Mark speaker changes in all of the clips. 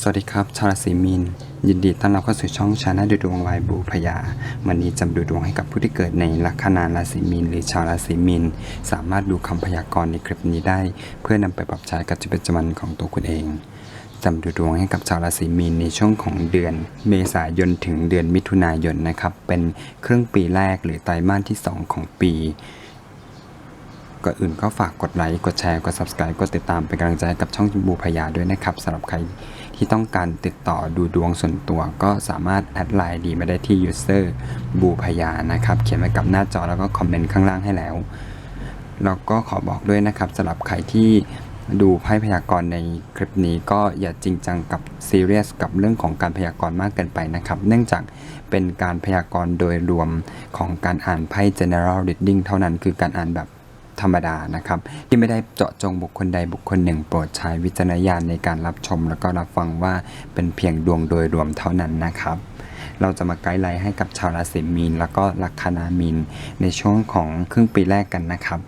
Speaker 1: สวัสดีครับชาวราศีมีน ยินดีต้อนรับเข้าสู่ช่องชาแนลดูดวงวายบูพยาวันนี้จะดูดวงให้กับผู้ที่เกิดในลัคนาราศีมีน หรือชาวราศีมีน สามารถดูคำพยากรณ์ในคลิปนี้ได้ เพื่อนำไปปรับใช้กับชีวิตประจำวันของตัวคุณเองจำดูดวงให้กับชาวราศีมีนในช่วงของเดือน เมษายนถึงเดือนมิถุนายนนะครับเป็นครึ่งปีแรกหรือไตรมาสที่สองของปีก่อนอื่นก็ฝากกดไลค์กดแชร์กด subscribe กดติดตามเป็นกำลังใจให้กับช่องบูพยาด้วยนะครับสำหรับใคร ที่ต้องการติดต่อดูดวงส่วนตัว ก็สามารถแอดไลน์ดีมาได้ที่ user บูพยานะครับ เขียนไว้กับหน้าจอแล้วก็คอมเมนต์ข้างล่างให้แล้ว แล้วก็ขอบอกด้วยนะครับสำหรับใครที่ดูไพ่พยากรณ์ในคลิปนี้ก็อย่าจริงจังกับซีเรียสกับเรื่องของการพยากรณ์มากเกินไปนะครับ เนื่องจากเป็นการพยากรณ์โดยรวมของการอ่านไพ่ general reading เท่านั้นคือการอ่านแบบ ธรรมดานะครับ ที่ไม่ได้เจาะจงบุคคลใดบุคคลหนึ่งโปรดใช้วิจารณญาณในการรับชม แล้วก็รับฟังว่าเป็นเพียงดวงโดยรวมเท่านั้นนะครับ เราจะมาไกด์ไลน์ให้กับชาวราศีมีน แล้วก็ลัคนามีน ในช่วงของครึ่งปีแรกกันนะครับ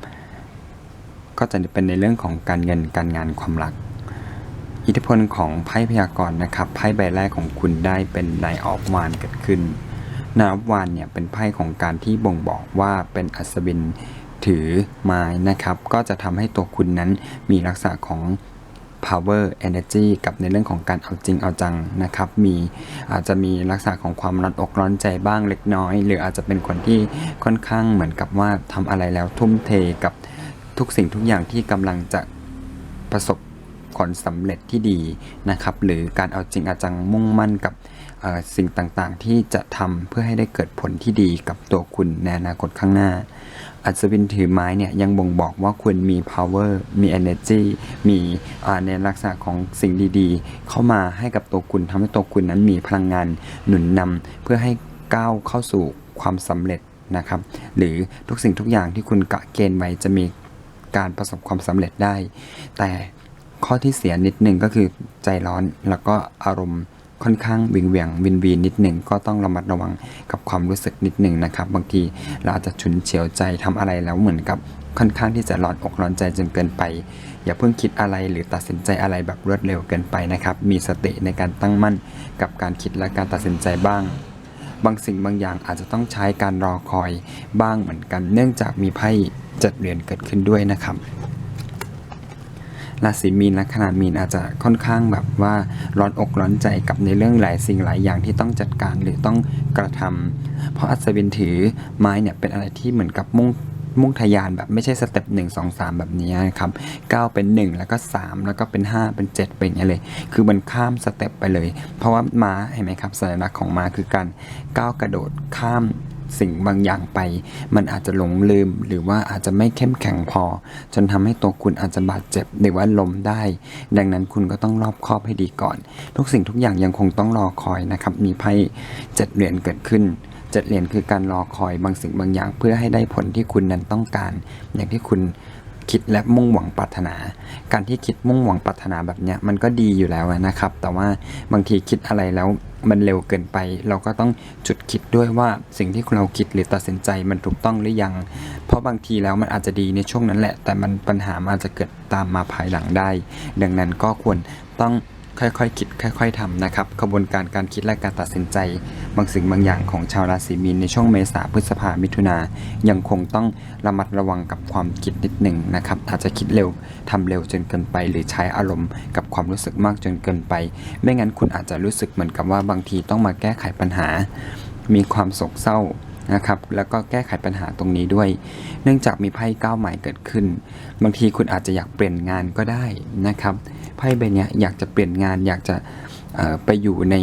Speaker 1: ก็จะเป็นในเรื่องของการเงินการงานความรักอิทธิพลของไพ่พยากรณ์นะครับไพ่ใบแรกของคุณได้เป็นนายออฟวานเกิดขึ้นนายออฟวานเนี่ยเป็นไพ่ของการที่บ่งบอกว่าเป็นอัศวิน ถือไม้นะครับ ก็จะทำให้ตัวคุณนั้นมีลักษณะของ power energy กับในเรื่องของการเอาจริงเอาจังนะครับ มีอาจจะมีลักษณะของความร้อนอกร้อนใจบ้างเล็กน้อย หรืออาจจะเป็นคนที่ค่อนข้างเหมือนกับว่าทำอะไรแล้วทุ่มเทกับทุกสิ่งทุกอย่างที่กำลังจะประสบ ผลสำเร็จที่ดีนะครับ หรือการเอาจริงอาจังมุ่งมั่นกับเอ่อสิ่งต่างๆ ที่จะทำเพื่อให้ได้เกิดผลที่ดีกับตัวคุณในอนาคตข้างหน้า อัศวินถือไม้เนี่ยยังบ่งบอกว่าคุณมี power มี energy มีในลักษณะของสิ่งดีๆ เข้ามาให้กับตัวคุณทำให้ตัวคุณนั้นมีพลังงานหนุนนำเพื่อให้ก้าวเข้าสู่ความสำเร็จนะครับ หรือทุกสิ่งทุกอย่างที่คุณกะเกณฑ์ไว้จะมีการประสบความสำเร็จได้ แต่ ข้อที่เสียนิดหนึ่งก็คือใจร้อนแล้วก็อารมณ์ค่อนข้างวิงเวียงวินวีนิดหนึ่งก็ต้องระมัดระวังกับความรู้สึกนิดหนึ่งนะครับ บางทีเราอาจจะฉุนเฉียวใจทำอะไรแล้วเหมือนกับค่อนข้างที่จะร้อนอกร้อนใจจนเกินไป อย่าเพิ่งคิดอะไรหรือตัดสินใจอะไรแบบรวดเร็วเกินไปนะครับ มีสติในการตั้งมั่นกับการคิดและการตัดสินใจบ้าง บางสิ่งบางอย่างอาจจะต้องใช้การรอคอยบ้างเหมือนกัน เนื่องจากมีไพ่จัดเรียญเกิดขึ้นด้วยนะครับ ราศีมีนและขนามีนอาจจะค่อนข้างแบบว่าร้อนอกร้อนใจกับในเรื่องหลายสิ่งหลายอย่างที่ต้องจัดการหรือต้องกระทำเพราะอัศวินถือไม้เนี่ยเป็นอะไรที่เหมือนกับมุ่งมุ่งทะยานแบบไม่ใช่สเต็ปหนึ่งสองสามแบบนี้นะครับก้าเป็นหนึ่งแล้วก็สามแล้วก็เป็นห้าเป็นเจ็ดเป็นอย่างเลย คือมันข้ามสเต็ปไปเลย เพราะว่าม้าเห็นไหมครับสัญลักษณ์ของม้าคือการก้าวกระโดดข้าม สิ่งบางอย่างไป มันอาจจะหลงลืม หรือว่าอาจจะไม่เข้มแข็งพอ จนทำให้ตัวคุณอาจจะบาดเจ็บหรือว่าล้มได้ ดังนั้นคุณก็ต้องรอบคอบให้ดีก่อน ทุกสิ่งทุกอย่างยังคงต้องรอคอยนะครับมีไพ่เจ็ดเหรียญเกิดขึ้นเจ็ดเหรียญคือการรอคอยบางสิ่งบางอย่าง เพื่อให้ได้ผลที่คุณนั้นต้องการ อย่างที่คุณคิดและมุ่งหวังปรารถนา การที่คิดมุ่งหวังปรารถนาแบบเนี้ยมันก็ดีอยู่แล้วนะครับ แต่ว่าบางทีคิดอะไรแล้ว มันเร็วเกินไป เราก็ต้องจุดคิดด้วยว่าสิ่งที่เราคิดหรือตัดสินใจมันถูกต้องหรือยัง เพราะบางทีแล้วมันอาจจะดีในช่วงนั้นแหละ แต่มันปัญหามันอาจจะเกิดตามมาภายหลังได้ ดังนั้นก็ควรต้อง ค่อยๆคิดค่อย ๆทำนะครับกระบวนการการคิดและการตัดสินใจ บางสิ่งบางอย่างของชาวราศีมีนในช่วงเมษาพฤษภามิถุนายังคงต้องระมัดระวังกับความคิดนิดหนึ่งนะครับอาจจะคิดเร็วทำเร็วจนเกินไป หรือใช้อารมณ์กับความรู้สึกมากจนเกินไป ไม่งั้นคุณอาจจะรู้สึกเหมือนกับว่าบางทีต้องมาแก้ไขปัญหา มีความโศกเศร้า นะครับ แล้วก็แก้ไขปัญหาตรงนี้ด้วย เนื่องจากมีไพ่ก้าวใหม่เกิดขึ้น บางทีคุณอาจจะอยากเปลี่ยนงานก็ได้นะครับ ไพ่ใบเนี้ยอยากจะเปลี่ยนงาน อยากจะไปอยู่ใน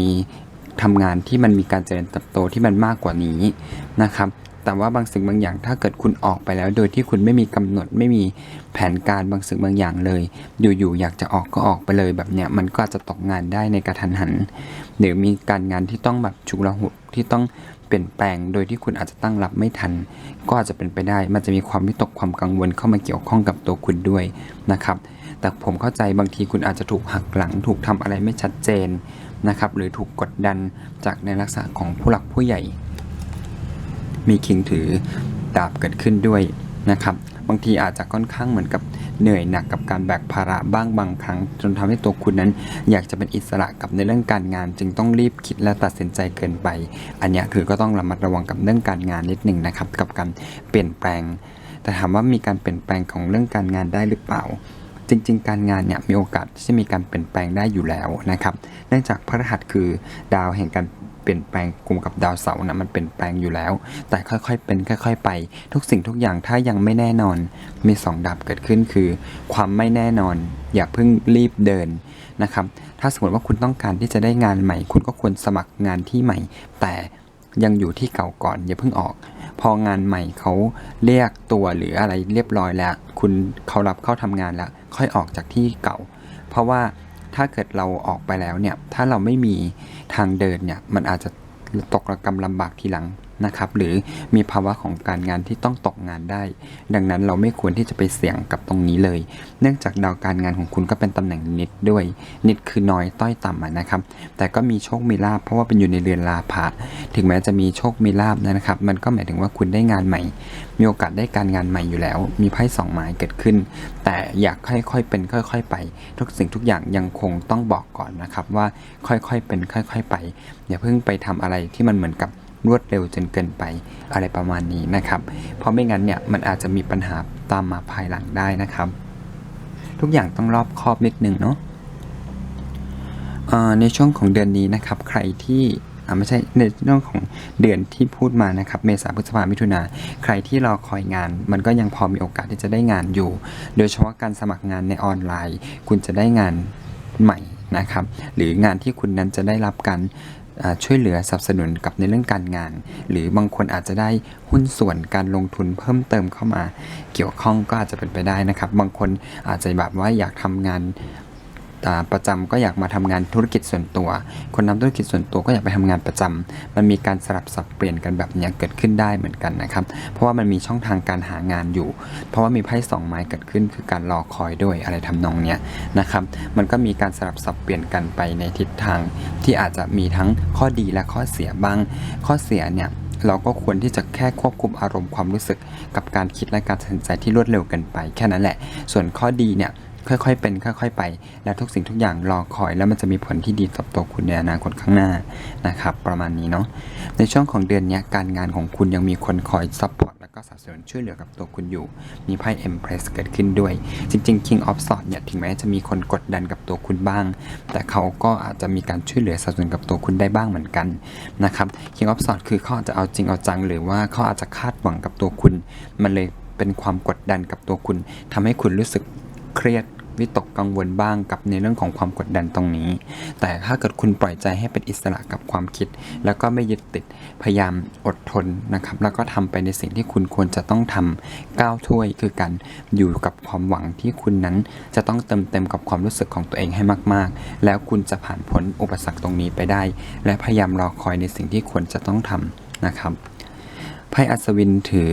Speaker 1: ทำงานที่มันมีการเจริญเติบโตที่มันมากกว่านี้นะครับ แต่ว่าบางสิ่งบางอย่างถ้าเกิดคุณออกไปแล้ว โดยที่คุณไม่มีกำหนดไม่มีแผนการบางสิ่งบางอย่างเลย อยู่ๆอยากจะออกก็ออกไปเลยแบบเนี้ยมันก็อาจจะตกงานได้ในกระทันหันหรือมีการงานที่ต้องแบบฉุกละหุกที่ต้อง เปลี่ยนแปลงโดยที่คุณอาจจะตั้งรับไม่ทัน ก็อาจจะเป็นไปได้ มันจะมีความวิตกความกังวลเข้ามาเกี่ยวข้องกับตัวคุณด้วยนะครับ แต่ผมเข้าใจบางทีคุณอาจจะถูกหักหลัง ถูกทำอะไรไม่ชัดเจนนะครับ หรือถูกกดดันจากในลักษณะของผู้หลักผู้ใหญ่ มีคิงถือดาบเกิดขึ้นด้วย นะครับบางทีอาจจะค่อนข้างเหมือนกับเหนื่อยหนักกับการแบกภาระบ้างบางครั้ง จนทำให้ตัวคุณนั้น อยากจะเป็นอิสระกับในเรื่องการงาน จึงต้องรีบคิดและตัดสินใจเกินไป อันนี้คือก็ต้องระมัดระวังกับเรื่องการงานนิดหนึ่งนะครับกับการเปลี่ยนแปลง แต่ถามว่ามีการเปลี่ยนแปลงของเรื่องการงานได้หรือเปล่าจริงๆ การงานเนี่ยมีโอกาสที่จะมีการเปลี่ยนแปลงได้อยู่แล้วนะครับ เนื่องจากพระรหัสคือดาวแห่งการ เปลี่ยนแปลงกลุ่มกับดาวเสาร์นะมันเปลี่ยนแปลงอยู่แล้ว แต่ค่อยๆเป็นค่อย ๆ ไป ทุกสิ่งทุกอย่างถ้ายังไม่แน่นอน มีสองดับเกิดขึ้นคือ ความไม่แน่นอน อย่าเพิ่งรีบเดินนะครับ ถ้าสมมติว่าคุณต้องการที่จะได้งานใหม่ คุณก็ควรสมัครงานที่ใหม่ แต่ยังอยู่ที่เก่าก่อน อย่าเพิ่งออก พองานใหม่เขาเรียกตัวหรืออะไรเรียบร้อยแล้ว คุณเขารับเข้าทำงานแล้ว ค่อยออกจากที่เก่า เพราะว่า ถ้าเกิดเราออกไปแล้วเนี่ย ถ้าเราไม่มีทางเดินเนี่ย มันอาจจะตกระกำลำบากทีหลัง นะครับ หรือมีภาวะของการงานที่ต้องตกงานได้ ดังนั้นเราไม่ควรที่จะไปเสี่ยงกับตรงนี้เลย เนื่องจากดาวการงานของคุณก็เป็นตำแหน่งนิดด้วย นิดคือน้อยต้อยต่ำนะครับ แต่ก็มีโชคมีลาภเพราะว่าเป็นอยู่ในเรือนลาภะถึงแม้จะมีโชคมีลาภนะครับ มันก็หมายถึงว่าคุณได้งานใหม่ มีโอกาสได้การงานใหม่อยู่แล้ว มีไพ่สองไม้เกิดขึ้น แต่อยากค่อยๆเป็นค่อยๆไป ทุกสิ่งทุกอย่างยังคงต้องบอกก่อนนะครับว่าค่อยๆเป็นค่อย ๆ ไปอย่าเพิ่งไปทำอะไรที่มันเหมือนกับ รวดเร็วจนเกินไปอะไรประมาณนี้นะครับ เพราะไม่งั้นเนี่ยมันอาจจะมีปัญหาตามมาภายหลังได้นะครับ ทุกอย่างต้องรอบคอบนิดนึงเนาะในช่วงของเดือนนี้นะครับ ใครที่อ่าไม่ใช่ในเรื่องของเดือนที่พูดมานะครับ เมษาพฤษภามิถุนาใครที่รอคอยงาน มันก็ยังพอมีโอกาสที่จะได้งานอยู่ โดยเฉพาะการสมัครงานในออนไลน์ คุณจะได้งานใหม่นะครับ หรืองานที่คุณนั้นจะได้รับการ ช่วยเหลือสนับสนุนกับในเรื่องการงาน หรือบางคนอาจจะได้หุ้นส่วนการลงทุนเพิ่มเติมเข้ามา เกี่ยวข้องก็อาจจะเป็นไปได้นะครับ บางคนอาจจะแบบว่าอยากทำงาน ประจำก็อยากมาทำงานธุรกิจส่วนตัว คนทำธุรกิจส่วนตัวก็อยากไปทำงานประจำมันมีการสลับสับเปลี่ยนกันแบบนี้เกิดขึ้นได้เหมือนกันนะครับ เพราะว่ามันมีช่องทางการหางานอยู่ เพราะว่ามีไพ่สองไม้เกิดขึ้น คือการรอคอยด้วยอะไรทำนองเนี้ยนะครับ มันก็มีการสลับสับเปลี่ยนกันไปในทิศทาง ที่อาจจะมีทั้งข้อดีและข้อเสียบ้าง ข้อเสียเนี่ยเราก็ควรที่จะแค่ควบคุมอารมณ์ความรู้สึก กับการคิดและการตัดสินใจที่รวดเร็วเกินไปแค่นั้นแหละ ส่วนข้อดีเนี่ย ค่อยๆเป็นค่อยๆไป และทุกสิ่งทุกอย่างรอคอย แล้วมันจะมีผลที่ดีต่อตัวคุณในอนาคตข้างหน้านะครับประมาณนี้เนาะในช่วงของเดือนนี้การงานของคุณยังมีคนคอยซัพพอร์ตแล้วก็สนับสนุนช่วยเหลือกับตัวคุณอยู่ มีไพ่ Empress เกิดขึ้นด้วย จริงๆ King of Swords เนี่ยถึงแม้จะมีคนกดดันกับตัวคุณบ้าง แต่เขาก็อาจจะมีการช่วยเหลือสนับสนุนกับตัวคุณได้บ้างเหมือนกันนะครับ King of Swords คือเขาอาจจะเอาจริงเอาจัง หรือว่าเขาอาจจะคาดหวังกับตัวคุณ มันเลยเป็นความกดดันกับตัวคุณทำให้คุณรู้สึก เครียดวิตกกังวลบ้างกับในเรื่องของความกดดันตรงนี้ แต่ถ้าเกิดคุณปล่อยใจให้เป็นอิสระกับความคิด แล้วก็ไม่ยึดติดพยายามอดทนนะครับ แล้วก็ทำไปในสิ่งที่คุณควรจะต้องทำก้าวถ้วยคือการอยู่กับความหวังที่คุณนั้นจะต้องเติมเต็มกับความรู้สึกของตัวเองให้มาก ๆ แล้วคุณจะผ่านพ้นอุปสรรคตรงนี้ไปได้ และพยายามรอคอยในสิ่งที่ควรจะต้องทำนะครับไพ่อัศวินถือ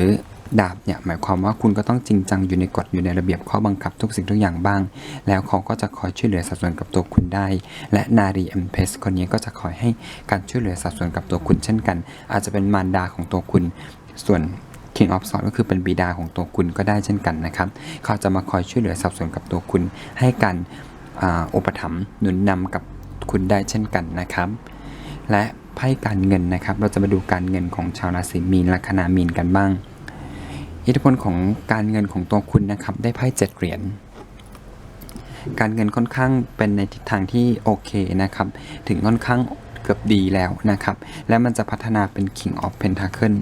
Speaker 1: ดาบเนี่ยหมายความว่าคุณก็ต้องจริงจังอยู่ในกฎอยู่ในระเบียบข้อบังคับทุกสิ่งทุกอย่างบ้าง แล้วเขาก็จะคอยช่วยเหลือสัดส่วนกับตัวคุณได้ และนารีเอ็มเพสคนนี้ก็จะคอยให้การช่วยเหลือสัดส่วนกับตัวคุณเช่นกัน อาจจะเป็นมารดาของตัวคุณ ส่วน King of Swords ก็คือเป็นบิดาของตัวคุณก็ได้เช่นกันนะครับ เขาจะมาคอยช่วยเหลือสับสนุนกับตัวคุณ ให้การอุปถัมภ์หนุนนำกับคุณได้เช่นกันนะครับ และไพ่การเงินนะครับ เราจะมาดูการเงินของชาวราศีมีนลัคนามีนกันบ้าง อิทธิพลของการเงินของตัวคุณนะครับ ได้ไพ่เจ็ดเหรียญการเงินค่อนข้างเป็นในทิศทางที่โอเคนะครับ ถึงค่อนข้างเกือบดีแล้วนะครับ และมันจะพัฒนาเป็น King of Pentacle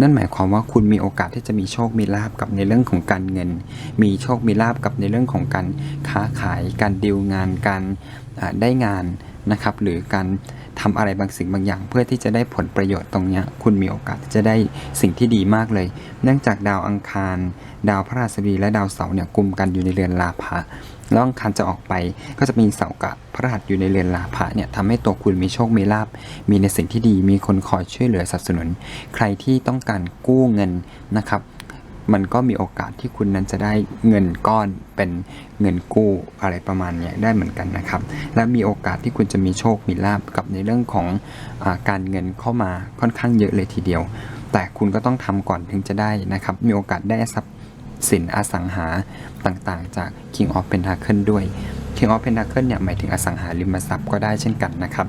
Speaker 1: นั่นหมายความว่าคุณมีโอกาสที่จะมีโชค มีลาบกับในเรื่องของการเงิน มีโชค มีลาบกับในเรื่องของการค้าขาย การดีลงาน การได้งานนะครับ หรือการ ทำอะไรบางสิ่งบางอย่าง เพื่อที่จะได้ผลประโยชน์ตรงนี้คุณมีโอกาสจะได้สิ่งที่ดีมากเลย เนื่องจากดาวอังคาร ดาวพระราชบดีและดาวเสาร์เนี่ยกลุ่มกันอยู่ในเรือนลาภะแล้วอังคารจะออกไปก็จะมีเสากับพระหัสอยู่ในเรือนลาภะเนี่ยทำให้ตัวคุณมีโชคมีลาบมีในสิ่งที่ดี มีคนคอยช่วยเหลือสนับสนุน ใครที่ต้องการกู้เงินนะครับ มันก็มีโอกาสที่คุณนั้นจะได้เงินก้อนเป็นเงินกู้อะไรประมาณนี้ได้เหมือนกันนะครับ และมีโอกาสที่คุณจะมีโชคมีลาบกับในเรื่องของอการเงินเข้ามาค่อนข้างเยอะเลยทีเดียว แต่คุณก็ต้องทำก่อนถึงจะได้นะครับ มีโอกาสได้ทรัพย์สินอสังหาต่างๆ จาก King of Pentacle ด้วย King of Pentacle เนี่ยหมายถึงอสังหาริมทรัพย์ก็ได้เช่นกันนะครับ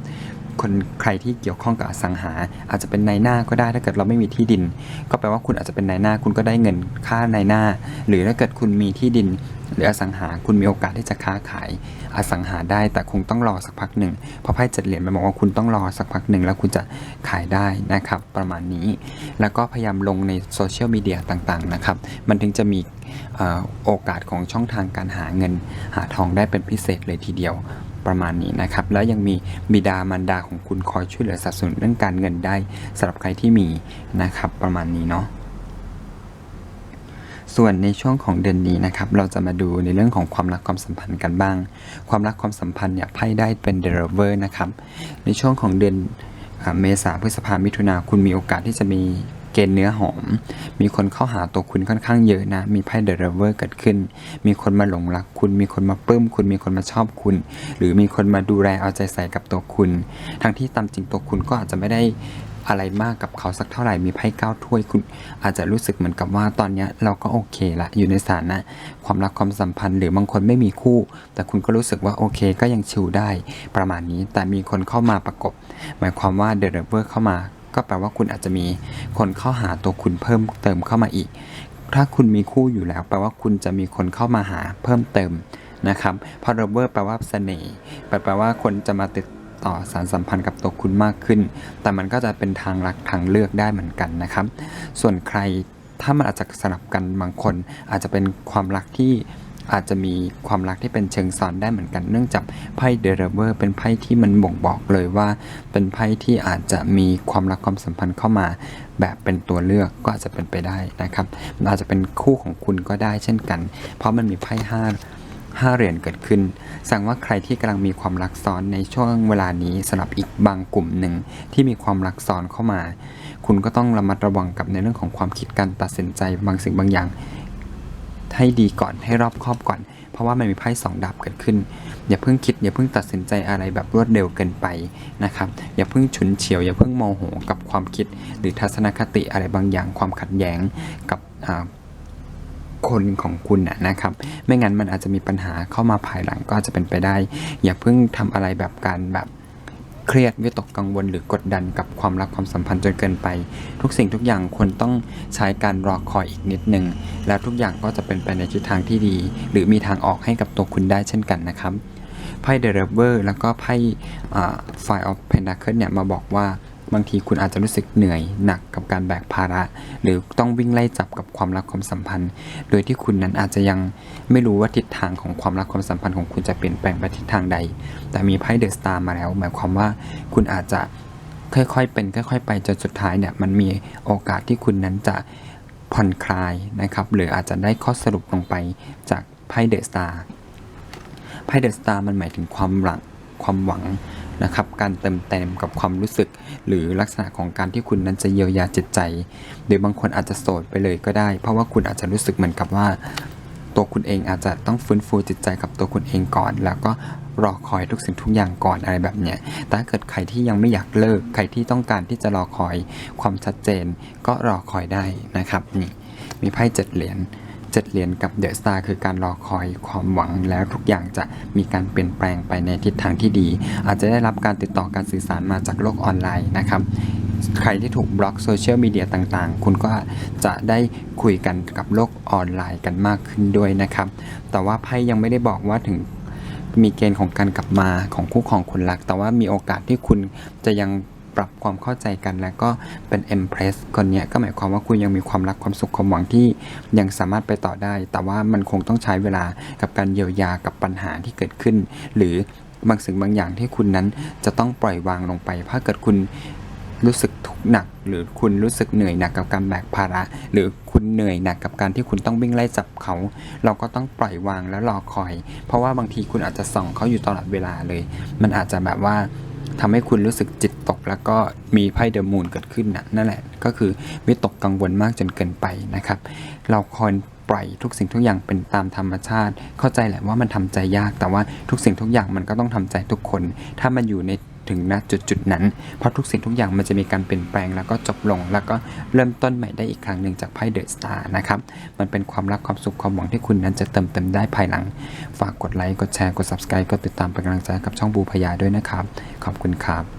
Speaker 1: คนใครที่เกี่ยวข้องกับอสังหา อาจจะเป็นนายหน้าก็ได้ถ้าเกิดเราไม่มีที่ดิน ก็แปลว่าคุณอาจจะเป็นนายหน้า คุณก็ได้เงินค่านายหน้า หรือถ้าเกิดคุณมีที่ดิน หรืออสังหาคุณมีโอกาสที่จะค้าขายอสังหาได้แต่คงต้องรอสักพักหนึ่งเพราะไพ่เจ็ดเหรียญมันบอกว่าคุณต้องรอสักพักหนึ่งแล้วคุณจะขายได้นะครับ ประมาณนี้ แล้วก็พยายามลงในโซเชียลมีเดียต่างๆนะครับมันถึงจะมีโอกาสของช่องทางการหาเงินหาทองได้เป็นพิเศษเลยทีเดียว ประมาณนี้นะครับ แล้วยังมีบิดามารดาของคุณคอยช่วยเหลือสนับสนุนเรื่องการเงินได้สำหรับใครที่มีนะครับประมาณนี้เนาะส่วนในช่วงของเดือนนี้นะครับเราจะมาดูในเรื่องของความรักความสัมพันธ์กันบ้าง ความรักความสัมพันธ์เนี่ยไพ่ได้เป็นเดรเวอร์นะครับในช่วงของเดือนเมษาพฤษภามิถุนาคุณมีโอกาสที่จะมี เกณฑ์เนื้อหอม มีคนเข้าหาตัวคุณค่อนข้างเยอะนะ มีไพ่เดรเวอร์เกิดขึ้น มีคนมาหลงรักคุณ มีคนมาปลื้มคุณ มีคนมาชอบคุณ หรือมีคนมาดูแลเอาใจใส่กับตัวคุณ ทั้งที่ตามจริงตัวคุณก็อาจจะไม่ได้อะไรมากกับเขาสักเท่าไหร่ มีไพ่เก้าถ้วยคุณ อาจจะรู้สึกเหมือนกับว่าตอนนี้เราก็โอเคละ อยู่ในสถานะ ความรักความสัมพันธ์ หรือบางคนไม่มีคู่ แต่คุณก็รู้สึกว่าโอเคก็ยังชิลได้ประมาณนี้ แต่มีคนเข้ามาประกบ หมายความว่าเดอะเวอร์เข้ามา ก็แปลว่าคุณอาจจะมีคนเข้าหาตัวคุณเพิ่มเติมเข้ามาอีก ถ้าคุณมีคู่อยู่แล้ว แปลว่าคุณจะมีคนเข้ามาหาเพิ่มเติมนะครับเพราะ r เ v อร์แปลว่าเสน่ห์แปลว่าคนจะมาติดต่อสารสัมพันธ์กับตัวคุณมากขึ้น แต่มันก็จะเป็นทางลักทางเลือกได้เหมือนกันนะครับ ส่วนใครถ้ามันอาจจะสลับกันบางคนอาจจะเป็นความรักที่ อาจจะมีความรักที่เป็นเชิงซ้อนได้เหมือนกัน เนื่องจากไพ่เดรเวอร์เป็นไพ่ที่มันบ่งบอกเลยว่า เป็นไพ่ที่อาจจะมีความรักความสัมพันธ์เข้ามาแบบเป็นตัวเลือกก็อาจจะเป็นไปได้นะครับมันอาจจะเป็นคู่ของคุณก็ได้เช่นกัน เพราะมันมีไพ่ห้าห้าเหรียญเกิดขึ้นสั่งว่าใครที่กำลังมีความรักซ้อนในช่วงเวลานี้สำหรับอีกบางกลุ่มหนึ่งที่มีความรักซ้อนเข้ามา คุณก็ต้องระมัดระวังกับในเรื่องของความคิดการตัดสินใจบางสิ่งบางอย่าง ให้ดีก่อนให้รอบคอบก่อน เพราะว่ามันมีไพ่สองดาบเกิดขึ้น อย่าเพิ่งคิด อย่าเพิ่งตัดสินใจอะไรแบบรวดเร็วเกินไปนะครับ อย่าเพิ่งฉุนเฉียว อย่าเพิ่งโมโหกับความคิด หรือทัศนคติอะไรบางอย่างความขัดแย้งกับคนของคุณนะนะครับ ไม่งั้นมันอาจจะมีปัญหาเข้ามาภายหลังก็อาจจะเป็นไปได้ อย่าเพิ่งทำอะไรแบบการแบบ เครียดวิตกกังวลหรือกดดันกับความรักความสัมพันธ์จนเกินไป ทุกสิ่งทุกอย่างควรต้องใช้การรอคอยอีกนิดหนึ่งแล้วทุกอย่างก็จะเป็นไปในทิศทางที่ดี หรือมีทางออกให้กับตัวคุณได้เช่นกันนะครับไพ่เดรเวอร์แล้วก็ไพ่ไฟออฟเพนดาเคิลเนี่ยมาบอกว่า บางทีคุณอาจจะรู้สึกเหนื่อยหนักกับการแบกภาระ หรือต้องวิ่งไล่จับกับความรักความสัมพันธ์ โดยที่คุณนั้นอาจจะยังไม่รู้ว่าทิศทางของความรักความสัมพันธ์ของคุณจะเปลี่ยนแปลงไปทิศทางใด แต่มีไพ่เดอะสตาร์มาแล้ว หมายความว่าคุณอาจจะค่อยๆเป็นค่อยๆไปจนสุดท้ายเนี่ยมันมีโอกาสที่คุณนั้นจะผ่อนคลายนะครับหรืออาจจะได้ข้อสรุปลงไปจากไพ่เดอะสตาร์ไพ่เดอะสตาร์มันหมายถึงความหวังความหวัง นะครับ การเติมเต็มกับความรู้สึก หรือลักษณะของการที่คุณนั้นจะเยียวยาจิตใจ หรือบางคนอาจจะโสดไปเลยก็ได้ เพราะว่าคุณอาจจะรู้สึกเหมือนกับว่า ตัวคุณเองอาจจะต้องฟื้นฟูจิตใจกับตัวคุณเองก่อน แล้วก็รอคอยทุกสิ่งทุกอย่างก่อนอะไรแบบเนี้ยแต่ถ้าเกิดใครที่ยังไม่อยากเลิก ใครที่ต้องการที่จะรอคอยความชัดเจน ก็รอคอยได้นะครับนี่มีไพ่เจ็ดเหรียญ ดเหรียญกับเดอะสตาร์คือการรอคอยความหวังแล้วทุกอย่างจะมีการเปลี่ยนแปลงไปในทิศทางที่ดี อาจจะได้รับการติดต่อการสื่อสารมาจากโลกออนไลน์นะครับใครที่ถูกบล็อกโซเชียลมีเดียต่างๆ คุณก็จะได้คุยกันกับโลกออนไลน์กันมากขึ้นด้วยนะครับ แต่ว่าไพ่ยังไม่ได้บอกว่าถึงมีเกณฑ์ของการกลับมาของคู่ของคนรัก แต่ว่ามีโอกาสที่คุณจะยัง ปรับความเข้าใจกัน แล้วก็เป็น Empress คนนี้ก็หมายความว่าคุณยังมีความรักความสุขความหวังที่ยังสามารถไปต่อได้ แต่ว่ามันคงต้องใช้เวลากับการเยียวยากับปัญหาที่เกิดขึ้น หรือบางสิ่งบางอย่างที่คุณนั้นจะต้องปล่อยวางลงไป ถ้าเกิดคุณรู้สึกทุกข์หนัก หรือคุณรู้สึกเหนื่อยหนักกับการแบกภาระ หรือคุณเหนื่อยหนักกับการที่คุณต้องวิ่งไล่จับเขา เราก็ต้องปล่อยวางแล้วรอคอย เพราะว่าบางทีคุณอาจจะส่องเขาอยู่ตลอดเวลาเลย มันอาจจะแบบว่า ทำให้คุณรู้สึกจิตตก แล้วก็มีไพ่เดอะมูนเกิดขึ้นนะนั่นแหละ ก็คือวิตกกังวลมากจนเกินไปนะครับ เราคอยปล่อยทุกสิ่งทุกอย่างเป็นตามธรรมชาติ เข้าใจแหละว่ามันทำใจยาก แต่ว่าทุกสิ่งทุกอย่างมันก็ต้องทำใจทุกคน ถ้ามันอยู่ใน ถึงณจุดจุดนั้น เพราะทุกสิ่งทุกอย่างมันจะมีการเปลี่ยนแปลงแล้วก็จบลง แล้วก็เริ่มต้นใหม่ได้อีกครั้งหนึ่งจากไพ่เดอะสตาร์นะครับมันเป็นความรักความสุขความหวังที่คุณนั้นจะเติมเต็มได้ภายหลัง ฝากกดไลค์กดแชร์กด subscribe กดติดตามเป็นกำลังใจกับช่องบูพยาด้วยนะครับ ขอบคุณครับ